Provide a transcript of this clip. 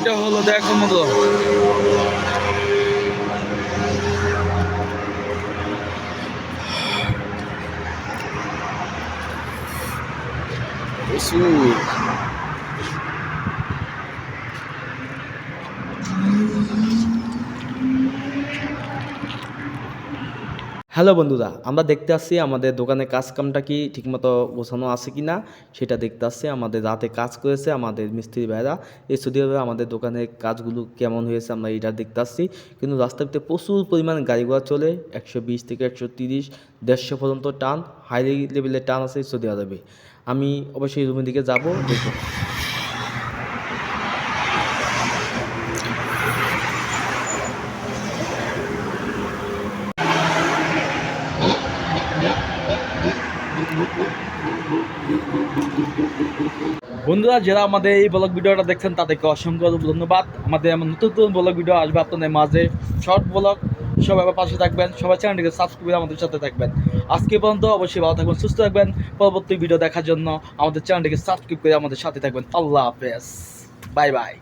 এটা হলো দেখার মতো প্রচুর হ্যালো বন্ধুরা, আমরা দেখতে আসছি আমাদের দোকানের কাজ কামটা কি ঠিকমতো গোছানো আছে কি না, সেটা দেখতে আসছি। আমাদের রাতে কাজ করেছে আমাদের মিস্ত্রি ভাইরা। এই স্টুডিওতে আমাদের দোকানের কাজগুলো কেমন হয়েছে আমরা এটা দেখতে আসছি। কিন্তু রাস্তার ভিতরে প্রচুর পরিমাণ গাড়ি ঘোড়া চলে, একশো বিশ থেকে একশো তিরিশ, দেড়শো পর্যন্ত টান, হাই লেভেলের টান আছে সৌদি আরবে আমি অবশ্যই রুমের দিকে যাব, দেখব। বন্ধুরা, যারা আমাদের এই ব্লগ ভিডিওটা দেখছেন, তাদেরকে অসংখ্য ধন্যবাদ। আমাদের এমন নতুন নতুন ব্লগ ভিডিও আসবে আপনাদের মাঝে। শর্ট ব্লগ সবাই আমার পাশে থাকবেন, সবাই চ্যানেলটিকে সাবস্ক্রাইব করে আমাদের সাথে থাকবেন। আজকে পর্যন্ত অবশ্যই ভালো থাকবেন, সুস্থ থাকবেন। পরবর্তী ভিডিও দেখার জন্য আমাদের চ্যানেলটিকে সাবস্ক্রাইব করে আমাদের সাথে থাকবেন। আল্লাহ হাফেজ। Bye bye